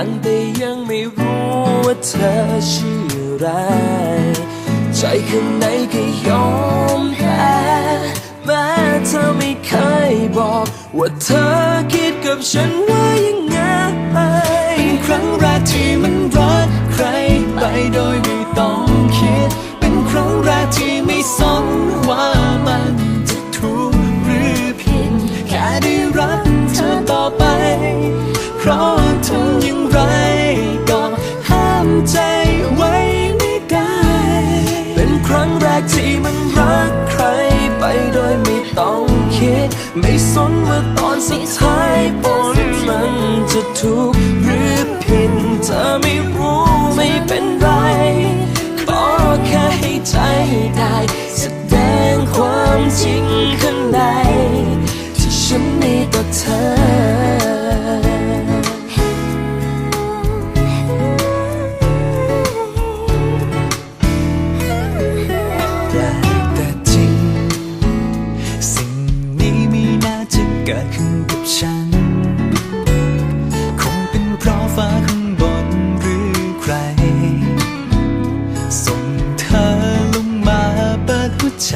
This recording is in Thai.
ฟังแต่ยังไม่รู้ว่าเธอชื่ออะไร ใจข้างในก็ยอมแพ้แม้เธอไม่เคยบอก ว่าเธอคิดกับฉันว่ายังไงเป็นครั้งแรกที่มันรักใครไปโดยไม่ต้องคิด ที่มันรักใครไปโดยไม่ต้องคิด ไม่สนว่าตอนสุดท้ายผลมันจะทุกข์ ฟ้าข้างบนหรือใคร ส่งเธอลงมาเปิดหัวใจ